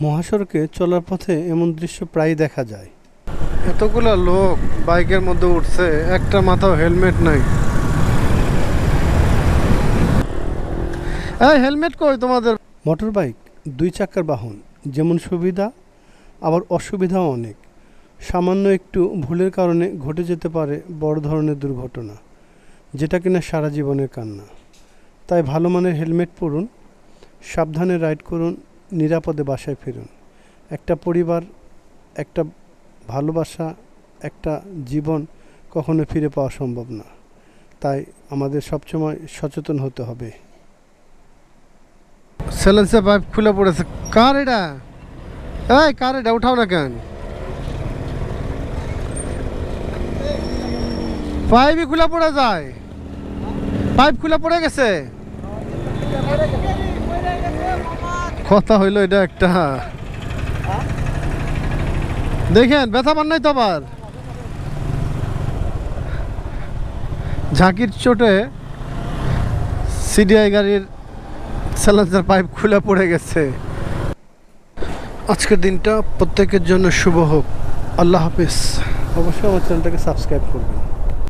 মহাসড়কে চলার পথে এমন দৃশ্য প্রায় দেখা যায়। এতগুলা লোক বাইকের মধ্যে উঠছে একটা মাথাও হেলমেট নাই। এই হেলমেট কই তোমাদের? মোটর বাইক দুই চাকার বাহন যেমন সুবিধা আবার অসুবিধাও অনেক। সামান্য একটু ভুলের কারণে ঘটে যেতে পারে বড় ধরনের দুর্ঘটনা যেটা কিনা সারা জীবনের কান্না। তাই ভালো মানের হেলমেট পরুন সাবধানে রাইড করুন নিরাপদে বাসায় ফিরুন। একটা পরিবার, একটা ভালোবাসা, একটা জীবন কখনো ফিরে পাওয়া সম্ভব না। তাই আমাদের সবসময় সচেতন হতে হবে। সেলেন্সে পাইপ খুলে পড়েছে। কার এটা? এই, কার এটা? উঠাও না কেন? পাইপই খুলে পড়ে যায়। পাইপ খুলে পড়ে গেছে। কথা হইল এটা একটা। দেখেন, ব্যথা পান নাই তো আবার? ঝাঁকির চোটে সিডিআই গাড়ির স্যালেন্সার পাইপ খুলে পড়ে গেছে। আজকের দিনটা প্রত্যেকের জন্য শুভ হোক। আল্লাহ হাফিজ। অবশ্যই আমার চ্যানেলটাকে সাবস্ক্রাইব করবেন।